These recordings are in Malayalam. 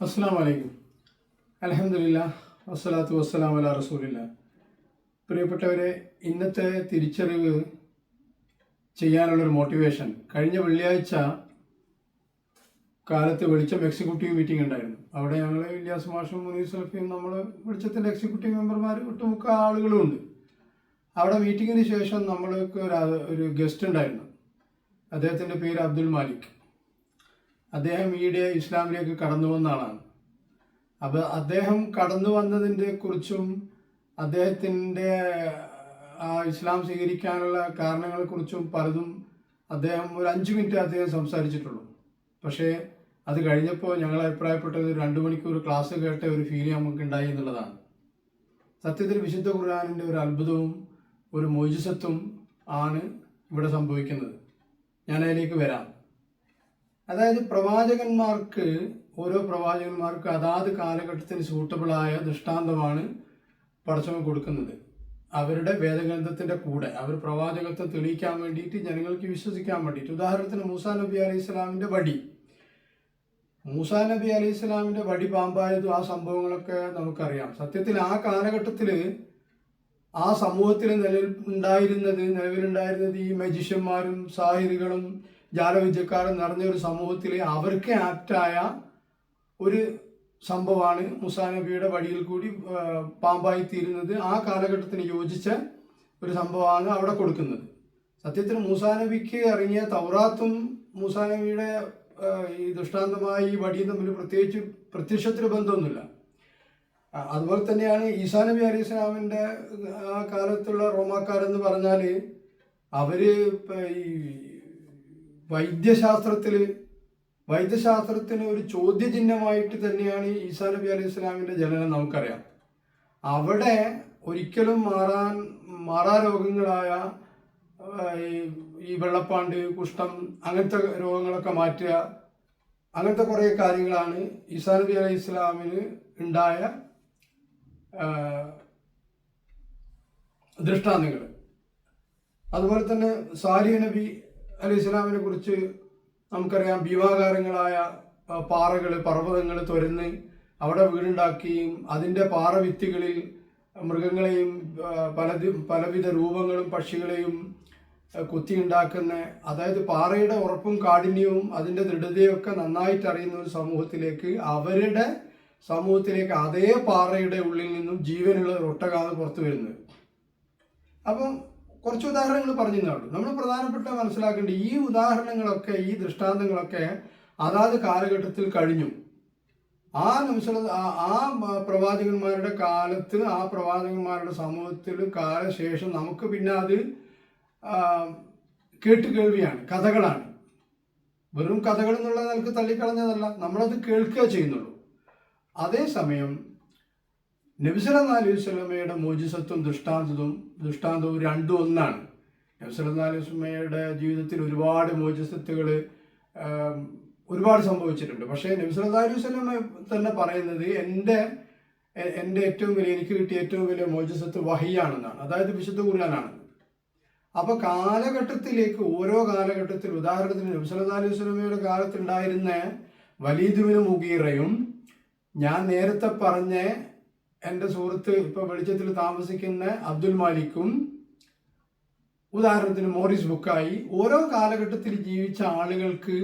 അസ്സാം വലൈക്കും അലഹമില്ല വസ്സലാത്തു വസ്സലാം അല റസൂലില്ല. പ്രിയപ്പെട്ടവരെ ഇന്നത്തെ തിരിച്ചറിവ് ചെയ്യാനുള്ളൊരു മോട്ടിവേഷൻ. കഴിഞ്ഞ വെള്ളിയാഴ്ച കാലത്ത് വെളിച്ചം എക്സിക്യൂട്ടീവ് മീറ്റിംഗ് ഉണ്ടായിരുന്നു. അവിടെ ഞങ്ങൾ ഇല്യാസ് മാഷും മുനീർ സൽഫിയും നമ്മൾ വെളിച്ചത്തിന്റെ എക്സിക്യൂട്ടീവ് മെമ്പർമാർ ഒട്ടുമുക്ക ആളുകളും ഉണ്ട്. അവിടെ മീറ്റിങ്ങിന് ശേഷം നമ്മൾക്ക് ഒരു ഗസ്റ്റ് ഉണ്ടായിരുന്നു. അദ്ദേഹത്തിന്റെ പേര് അബ്ദുൽ മാലിക്. അദ്ദേഹം ഈയിടെ ഇസ്ലാമിലേക്ക് കടന്നു വന്ന ആളാണ്. അപ്പോൾ അദ്ദേഹം കടന്നു വന്നതിന്റെ കുറിച്ചും അദ്ദേഹത്തിന്റെ ആ ഇസ്ലാം സ്വീകരിക്കാനുള്ള കാരണങ്ങളെക്കുറിച്ചും പലതും അദ്ദേഹം ഒരു അഞ്ച് മിനിറ്റ് അദ്ദേഹം സംസാരിച്ചിട്ടുള്ളൂ. പക്ഷേ അത് കഴിഞ്ഞപ്പോൾ ഞങ്ങൾ അഭിപ്രായപ്പെട്ടത് രണ്ട് മണിക്കൂർ ക്ലാസ് കേട്ട ഒരു ഫീൽ നമുക്ക് ഉണ്ടായി എന്നുള്ളതാണ്. സത്യത്തിൽ വിശുദ്ധ ഖുർആാനിന്റെ ഒരു അത്ഭുതവും ഒരു മോജിസത്വം ആണ് ഇവിടെ സംഭവിക്കുന്നത്. ഞാൻ അതിലേക്ക് വരാം. അതായത് പ്രവാചകന്മാർക്ക് ഓരോ പ്രവാചകന്മാർക്ക് അതാത് കാലഘട്ടത്തിന് സൂട്ടബിളായ ദൃഷ്ടാന്തമാണ് പടച്ചവൻ കൊടുക്കുന്നത്. അവരുടെ വേദഗ്രന്ഥത്തിന്റെ കൂടെ അവർ പ്രവാചകത്വം തെളിയിക്കാൻ വേണ്ടിയിട്ട് ജനങ്ങൾക്ക് വിശ്വസിക്കാൻ വേണ്ടിയിട്ട്. ഉദാഹരണത്തിന് മൂസാ നബി അലൈഹി ഇസ്ലാമിന്റെ വടി. മൂസാ നബി അലൈഹി ഇസ്ലാമിന്റെ വടി പാമ്പായതും ആ സംഭവങ്ങളൊക്കെ നമുക്കറിയാം. സത്യത്തിൽ ആ കാലഘട്ടത്തിൽ ആ സമൂഹത്തിൽ നിലവിൽ ഉണ്ടായിരുന്നത് നിലവിലുണ്ടായിരുന്നത് ഈ മജിഷ്യന്മാരും സാഹിറികളും ജാലവിദ്യക്കാരും നിറഞ്ഞ ഒരു സമൂഹത്തിൽ അവർക്ക് ആപ്റ്റായ ഒരു സംഭവമാണ് മുസാ നബിയുടെ വഴിയിൽ കൂടി പാമ്പായി തീരുന്നത്. ആ കാലഘട്ടത്തിന് യോജിച്ച ഒരു സംഭവമാണ് അവിടെ കൊടുക്കുന്നത്. സത്യത്തിൽ മൂസാ നബിക്ക് ഇറങ്ങിയ തൗറാത്തും മൂസാ നബിയുടെ ഈ ദൃഷ്ടാന്തമായ ഈ വടിയും തമ്മിൽ പ്രത്യേകിച്ച് പ്രത്യക്ഷത്തിന് ബന്ധമൊന്നുമില്ല. അതുപോലെ തന്നെയാണ് ഈസാ നബി അലി ഇസ്ലാമിന്റെ ആ കാലത്തുള്ള റോമാക്കാരെന്ന് പറഞ്ഞാൽ അവർ ഈ വൈദ്യശാസ്ത്രത്തിൽ വൈദ്യശാസ്ത്രത്തിന് ഒരു ചോദ്യചിഹ്നമായിട്ട് തന്നെയാണ് ഈസാ നബി അലൈഹി സ്വലാമിന്റെ ജനനം നമുക്കറിയാം. അവിടെ ഒരിക്കലും മാറാൻ മാറാ രോഗങ്ങളായ ഈ- വെള്ളപ്പാണ്ട് കുഷ്ഠം അങ്ങനത്തെ രോഗങ്ങളൊക്കെ മാറ്റുക അങ്ങനത്തെ കുറേ കാര്യങ്ങളാണ് ഈസാ നബി അലൈഹി ഇസ്ലാമിന് ഉണ്ടായ ദൃഷ്ടാന്തങ്ങൾ അതുപോലെ തന്നെ സാരി നബി അലൈഹി ഇസ്ലാമിനെ കുറിച്ച് നമുക്കറിയാം ഭീമാകാരങ്ങളായ പാറകൾ പർവതങ്ങൾ തുരന്ന് അവിടെ വീടുണ്ടാക്കുകയും അതിന്റെ പാറവിത്തികളിൽ മൃഗങ്ങളെയും പല പലവിധ രൂപങ്ങളും പക്ഷികളെയും കുത്തി കുത്തിയുണ്ടാക്കുന്ന അതായത് പാറയുടെ ഉറപ്പും കാഠിന്യവും അതിന്റെ ദൃഢതയൊക്കെ നന്നായിട്ട് അറിയുന്ന ഒരു സമൂഹത്തിലേക്ക് അവരുടെ സമൂഹത്തിലേക്ക് അതേ പാറയുടെ ഉള്ളിൽ നിന്നും ജീവനുള്ള ഒട്ടകാതെ പുറത്തു വരുന്നത്. അപ്പം കുറച്ച് ഉദാഹരണങ്ങൾ പറഞ്ഞു തന്നുള്ളൂ നമ്മൾ പ്രധാനപ്പെട്ട മനസ്സിലാക്കേണ്ട ഈ ഉദാഹരണങ്ങളൊക്കെ ഈ ദൃഷ്ടാന്തങ്ങളൊക്കെ അതാത് കാലഘട്ടത്തിൽ കഴിഞ്ഞു. ആ നിമിഷം ആ- പ്രവാചകന്മാരുടെ കാലത്ത് ആ പ്രവാചകന്മാരുടെ സമൂഹത്തിൽ കാലശേഷം നമുക്ക് പിന്നെ അത് ആ, കേട്ട് കേൾവിയാണ് കഥകളാണ്. വെറും കഥകൾ എന്നുള്ള നിലയ്ക്ക് തള്ളിക്കളഞ്ഞതല്ല. നമ്മളത് കേൾക്കുക ചെയ്യുന്നുള്ളൂ. അതേസമയം നബിസല അലൈഹി സ്വലമയുടെ മോജിസത്വം ദൃഷ്ടാന്തവും ദൃഷ്ടാന്തവും രണ്ടും ഒന്നാണ്. നബിസല അലൈഹി സ്വലമയുടെ ജീവിതത്തിൽ ഒരുപാട് മോജിസത്തുകൾ ഒരുപാട് സംഭവിച്ചിട്ടുണ്ട്. പക്ഷേ നബിസല അലൈഹി സ്വലമ തന്നെ പറയുന്നത് എന്റെ എന്റെ ഏറ്റവും വലിയ എനിക്ക് കിട്ടിയ ഏറ്റവും വലിയ മോജസത്ത് വഹിയാണെന്നാണ്. അതായത് വിശുദ്ധ ഖുർആനാണ് അപ്പൊ കാലഘട്ടത്തിലേക്ക് ഓരോ കാലഘട്ടത്തിൽ ഉദാഹരണത്തിന് നബിസല അലൈഹി സ്വലമയുടെ കാലത്തുണ്ടായിരുന്ന വലീദുവിന് മുഗീറയും ഞാൻ നേരത്തെ പറഞ്ഞ എന്റെ സുഹൃത്ത് ഇപ്പൊ വെളിച്ചത്തിൽ താമസിക്കുന്ന അബ്ദുൽ മാലിക്കും ഉദാഹരണത്തിന് മോറിസ് ബുക്കായി ഓരോ കാലഘട്ടത്തിൽ ജീവിച്ച ആളുകൾക്ക്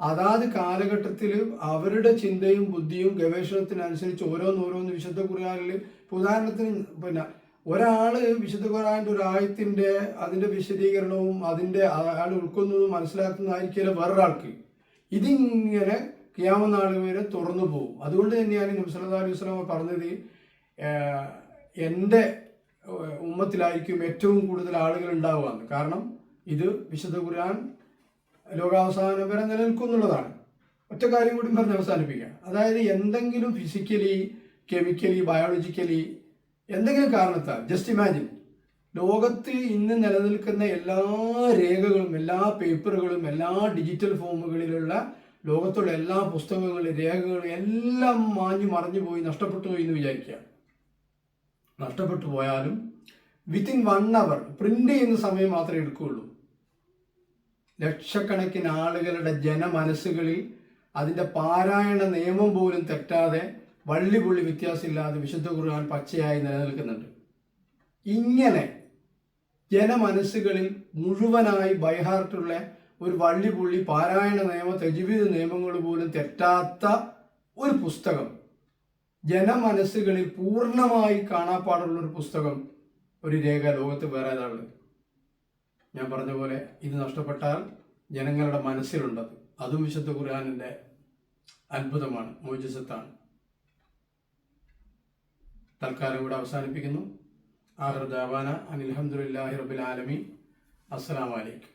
അതാത് കാലഘട്ടത്തിൽ അവരുടെ ചിന്തയും ബുദ്ധിയും ഗവേഷണത്തിനനുസരിച്ച് ഓരോന്നോരോന്ന് വിശുദ്ധ ഇപ്പൊ ഉദാഹരണത്തിന് പിന്നെ ഒരാൾ വിശുദ്ധ കുറയാന്റെ ഒരു അതിന്റെ വിശദീകരണവും അതിന്റെ അയാൾ ഉൾക്കൊന്നതും മനസ്സിലാക്കുന്നതായിരിക്കില്ല വേറൊരാൾക്ക്. ഇതിങ്ങനെ ക്യാമനാൾ വരെ തുറന്നു പോകും. അതുകൊണ്ട് തന്നെയാണ് നബി അലുസ്ലാമ അലൈഹി പറഞ്ഞത് എന്റെ ഉമ്മത്തിലായിരിക്കും ഏറ്റവും കൂടുതൽ ആളുകൾ ഉണ്ടാവുകയെന്ന് കാരണം ഇത് വിശുദ്ധ ഖുർആൻ ലോകാവസാനം വരെ നിലനിൽക്കുന്നുള്ളതാണ് ഒറ്റ കാര്യം കൂടി പറഞ്ഞ് അവസാനിപ്പിക്കാം. അതായത് എന്തെങ്കിലും ഫിസിക്കലി കെമിക്കലി ബയോളജിക്കലി എന്തെങ്കിലും കാരണത്താൽ ജസ്റ്റ് ഇമാജിൻ ലോകത്ത് ഇന്ന് നിലനിൽക്കുന്ന എല്ലാ രേഖകളും എല്ലാ പേപ്പറുകളും എല്ലാ ഡിജിറ്റൽ ഫോമുകളിലുള്ള ലോകത്തുള്ള എല്ലാ പുസ്തകങ്ങളും രേഖകളും എല്ലാം മാഞ്ഞു മറഞ്ഞു പോയി നഷ്ടപ്പെട്ടു പോയി എന്ന് വിചാരിക്കുക. നഷ്ടപ്പെട്ടു പോയാലും വിത്തിൻ വൺ അവർ പ്രിന്റ് ചെയ്യുന്ന സമയം മാത്രമേ എടുക്കുകയുള്ളൂ. ലക്ഷക്കണക്കിന് ആളുകളുടെ ജനമനസ്സുകളിൽ അതിന്റെ പാരായണ നിയമം പോലും തെറ്റാതെ വള്ളി പുള്ളി വ്യത്യാസമില്ലാതെ വിശുദ്ധ ഖുർആൻ പച്ചയായി നിലനിൽക്കുന്നുണ്ട്. ഇങ്ങനെ ജനമനസ്സുകളിൽ മുഴുവനായി ബൈഹാർട്ടുള്ള ഒരു വള്ളി പുള്ളി പാരായണ നിയമ തജീവിത നിയമങ്ങൾ പോലും തെറ്റാത്ത ഒരു പുസ്തകം ജനമനസ്സുകളിൽ പൂർണമായി കാണാപ്പാടുള്ള ഒരു പുസ്തകം ഒരു രേഖ ലോകത്ത് വേറെ ഞാൻ പറഞ്ഞ പോലെ ഇത് നഷ്ടപ്പെട്ടാൽ ജനങ്ങളുടെ മനസ്സിലുണ്ടത് അതും. വിശുദ്ധ ഖുർആാനിന്റെ അത്ഭുതമാണ് മോജസത്താണ് തൽക്കാലം ഇവിടെ അവസാനിപ്പിക്കുന്നു. ആഹ്റദാവാന അനിൽഹമുല്ലാഹി റബുൽ ആലമി അസ്സലാമലൈക്കും